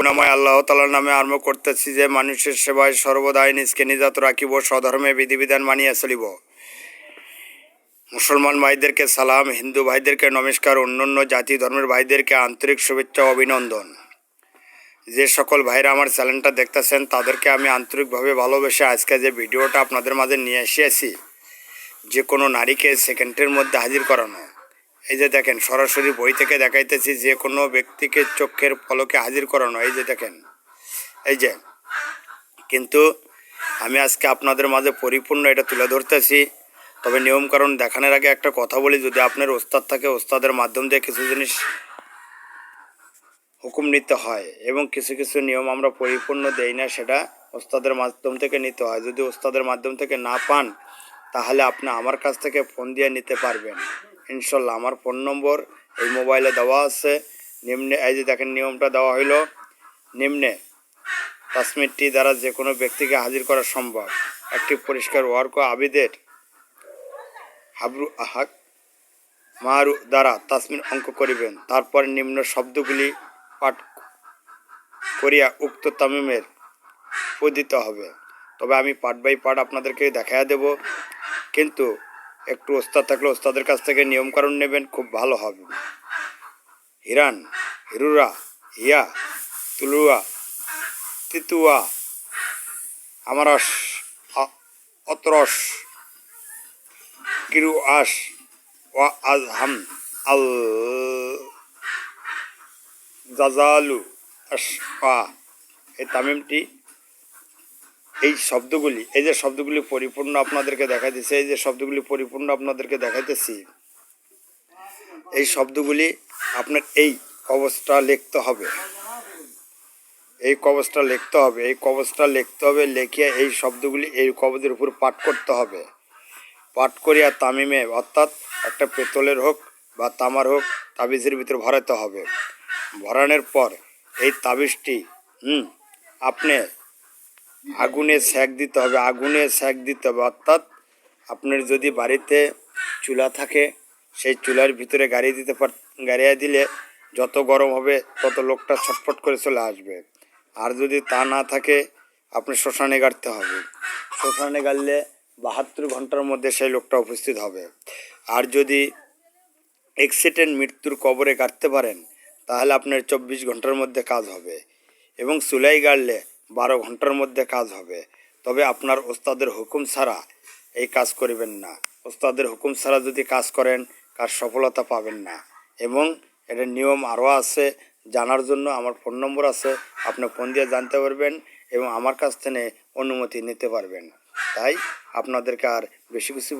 করুণাময় আল্লাহ তালার নামে আরম্ভ করতেছি যে মানুষের সেবায় সর্বদাই নিজকে নিজাত রাখিব, স্বধর্মে বিধিবিধান মানিয়া চলিব। মুসলমান ভাইদেরকে সালাম, হিন্দু ভাইদেরকে নমস্কার, অন্যান্য জাতি ধর্মের ভাইদেরকে আন্তরিক শুভেচ্ছা অভিনন্দন। যে সকল ভাইরা আমার চ্যানেলটা দেখতেছেন, তাদেরকে আমি আন্তরিকভাবে ভালোবেসে আজকে যে ভিডিওটা আপনাদের মাঝে নিয়ে এসেছি, যে কোনো নারীকে সেকেন্ডের মধ্যে হাজির করানো। এই যে দেখেন, সরাসরি বই থেকে দেখাইতেছি যে কোনো ব্যক্তিকে চোখের ফলকে হাজির করানো, এই যে দেখেন, এই যে। কিন্তু আমি আজকে আপনাদের মাঝে পরিপূর্ণ এটা তুলে ধরতেছি। তবে নিয়মকানুন দেখানোর আগে একটা কথা বলি, যদি আপনার ওস্তাদ থাকে, ওস্তাদের মাধ্যম দিয়ে কিছু জিনিস হুকুম নিতে হয় এবং কিছু কিছু নিয়ম আমরা পরিপূর্ণ দেই না, সেটা ওস্তাদের মাধ্যম থেকে নিতে হয়। যদি ওস্তাদের মাধ্যম থেকে না পান, তাহলে আপনি আমার কাছ থেকে ফোন দিয়ে নিতে পারবেন। ইনশাল্লাহ আমার ফোন নম্বর এই মোবাইলে দেওয়া আছে। নিম্নে, এই যে দেখেন নিয়মটা দেওয়া হইল। নিম্নে তাসমিরটি দ্বারা যে কোনো ব্যক্তিকে হাজির করা সম্ভব। একটি পরিষ্কার ওয়ার্ক আবিদের হাবরু আহাক মারু দ্বারা তাসমিন অঙ্ক করিবেন। তারপর নিম্ন শব্দগুলি পাঠ করিয়া উক্ত তামিমের দিতে হবে। তবে আমি পার্ট বাই পার্ট আপনাদেরকে দেখাইয়া দেব। কিন্তু একটু ওস্তাদ থাকলে ওস্তাদের কাছ থেকে নিয়মকানুন নেবেন, খুব ভালো হবে। হিরান, হিরুরা, হিয়া, তুলুয়া, তিতুয়া, আমারস অতরস কিরু আস ওয়া আজহাম, আল জাজালু আশফা এই তামিমটি এই শব্দগুলি, এই যে শব্দগুলি পরিপূর্ণ আপনাদেরকে দেখাইতেছে, এই যে শব্দগুলি পরিপূর্ণ আপনাদেরকে দেখাইতেছি, এই শব্দগুলি আপনার এই কবচটা লিখতে হবে। এই কবচটা লিখতে হবে, এই কবচটা লিখতে হবে লিখে এই শব্দগুলি এই কবচের উপর পাঠ করতে হবে। পাঠ করিয়া তামিমে অর্থাৎ একটা পেতলের হোক বা তামার হোক তাবিজের ভিতরে ভরাতে হবে। ভরানোর পর এই তাবিজটি, হুম, আপনি আগুনে সেক দিতে হবে, আগুনে সেক দিতে হবে। অর্থাৎ আপনার যদি বাড়িতে চুলা থাকে, সেই চুলার ভিতরে গাড়িয়ে দিতে পার, গাড়িয়ে দিলে যত গরম হবে, তত লোকটা ছটফট করে চলে আসবে। আর যদি তা না থাকে আপনি শ্মশানে গাড়তে হবে। শ্মশানে গাড়লে বাহাত্তর ঘণ্টার মধ্যে সেই লোকটা উপস্থিত হবে। আর যদি অ্যাক্সিডেন্ট মৃত্যুর কবরে গাড়তে পারেন, তাহলে আপনার চব্বিশ ঘণ্টার মধ্যে কাজ হবে। এবং চুলাই গাড়লে বারো ঘণ্টার মধ্যে কাজ হবে। তবে আপনার ওস্তাদের হুকুম ছাড়া এই কাজ করিবেন না। ওস্তাদের হুকুম ছাড়া যদি কাজ করেন কাজ সফলতা পাবেন না। এবং এটার নিয়ম আরও আছে, জানার জন্য আমার ফোন নম্বর আছে, আপনি ফোন দিয়ে জানতে পারবেন এবং আমার কাছ থেকে অনুমতি নিতে পারবেন। তাই আপনাদেরকে আর বেশি কিছু